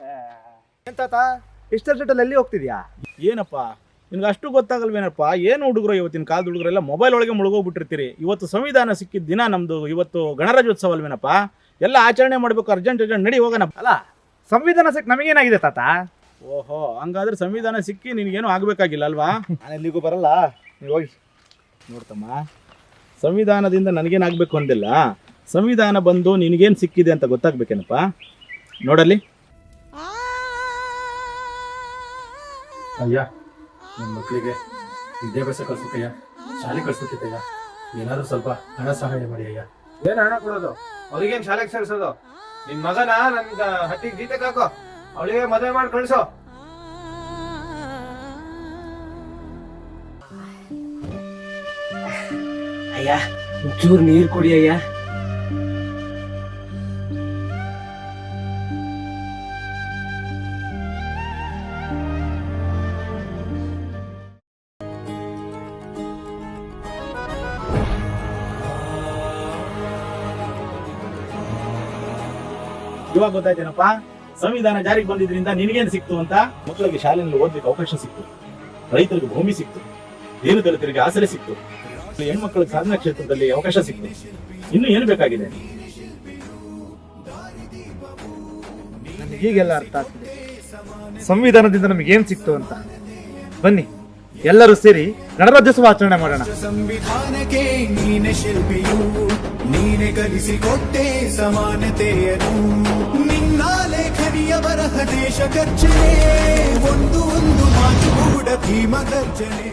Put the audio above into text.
ಎಂತಾತ ಇಷ್ಟ ಅರ್ಜೆಂಟಲ್ಲಿ ಎಲ್ಲಿ ಹೋಗ್ತಿದ್ಯಾ? ಏನಪ್ಪ? ನಿನ್ಗೆ ಅಷ್ಟು ಗೊತ್ತಾಗಲ್ವೇನಪ್ಪ? ಏನು ಹುಡುಗರು ಇವತ್ತಿನ ಕಾಲದ ಹುಡುಗರೆಲ್ಲ ಮೊಬೈಲ್ ಒಳಗೆ ಮುಳುಗೋಗ್ಬಿಟ್ಟಿರ್ತೀರಿ. ಇವತ್ತು ಸಂವಿಧಾನ ಸಿಕ್ಕಿದ ದಿನ ನಮ್ಮದು ಇವತ್ತು ಗಣರಾಜ್ಯೋತ್ಸವ ಅಲ್ವೇನಪ್ಪ? ಎಲ್ಲ ಆಚರಣೆ ಮಾಡ್ಬೇಕು ಅರ್ಜೆಂಟ್ ಅರ್ಜೆಂಟ್ ನಡಿ ಹೋಗೋಣ. ಅಲ್ಲ ಸಂವಿಧಾನ ಸಿಕ್ ನಮಗೇನಾಗಿದೆ ತಾತ? ಓಹೋ ಹಂಗಾದ್ರೆ ಸಂವಿಧಾನ ಸಿಕ್ಕಿ ನಿನಗೇನು ಆಗಬೇಕಾಗಿಲ್ಲ ಅಲ್ವಾ? ನಾನು ಎಲ್ಲಿಗೂ ಬರಲ್ಲ. ನೀವು ಹೋಗಿ. ನೋಡ್ತಮ್ಮ ಸಂವಿಧಾನದಿಂದ ನನಗೇನಾಗಬೇಕು ಅಂದಿಲ್ಲ. ಸಂವಿಧಾನ ಬಂದು ನಿನಗೇನು ಸಿಕ್ಕಿದೆ ಅಂತ ಗೊತ್ತಾಗ್ಬೇಕೇನಪ್ಪ? ನೋಡಲ್ಲಿ. ಅಯ್ಯ ನಮ್ಮ ಮಕ್ಕಳಿಗೆ ವಿದ್ಯಾಭ್ಯಾಸ ಕಳ್ಸೋಕಯ್ಯ ಶಾಲೆ ಕಳ್ಸೋಕಿತ್ತಯ್ಯ ಏನಾದ್ರೂ ಸ್ವಲ್ಪ ಹಣ ಸಹಾಯ ಮಾಡಿ ಅಯ್ಯ. ಏನ್ ಹಣ ಕೊಡೋದು? ಅವ್ರಿಗೇನ್ ಶಾಲೆಗೆ ಸೇರಿಸೋದು? ನಿನ್ ಮಗನ ನನ್ ಹಟ್ಟಿಗೆ ಗೀತೆ ಹಾಕೋ. ಅವಳಿಗೆ ಮದುವೆ ಮಾಡಿ ಕಳಿಸೋ. ಅಯ್ಯ ಒಂಚೂರು ನೀರು ಕುಡಿ ಅಯ್ಯ. ಇವಾಗ ಗೊತ್ತಾಯ್ತೇನಪ್ಪ? ಸಂವಿಧಾನ ಜಾರಿಗೆ ಬಂದಿದ್ರಿಂದ ನಿನಗೇನು ಸಿಕ್ತು ಅಂತ? ಮಕ್ಕಳಿಗೆ ಶಾಲೆಯಲ್ಲಿ ಓದ್ಲಿಕ್ಕೆ ಅವಕಾಶ ಸಿಕ್ತು. ರೈತರಿಗೆ ಭೂಮಿ ಸಿಕ್ತು. ಏನು ದಲಿತರಿಗೆ ಆಸರೆ ಸಿಕ್ತು. ಹೆಣ್ಮಕ್ಳಿಗೆ ಸಾಧನಾ ಕ್ಷೇತ್ರದಲ್ಲಿ ಅವಕಾಶ ಸಿಕ್ತು. ಇನ್ನು ಏನು ಬೇಕಾಗಿದೆ? ನನಗೆ ಹೀಗೆಲ್ಲ ಅರ್ಥ ಆಗ್ತದೆ. ಸಂವಿಧಾನದಿಂದ ನಮಗೆ ಏನ್ ಸಿಕ್ತು ಅಂತ? ಬನ್ನಿ ಎಲ್ಲರೂ ಸೇರಿ ಗಣರಾಜ್ಯೋತ್ಸವ ಆಚರಣೆ ಮಾಡೋಣ. ಸಂವಿಧಾನಕ್ಕೆ ನೀನೆ ಶಿಲ್ಪಿಯು. ನೀನೆ ಕಲಿಸಿಕೊಟ್ಟೆ ಸಮಾನತೆಯನ್ನು ನಿನ್ನ ಲೇಖನಿಯ ಬರಹ ದೇಶ ಗರ್ಜನೆ ಒಂದು ಒಂದು ಮಾತು ಕೂಡ ಭೀಮ ಗರ್ಜನೆ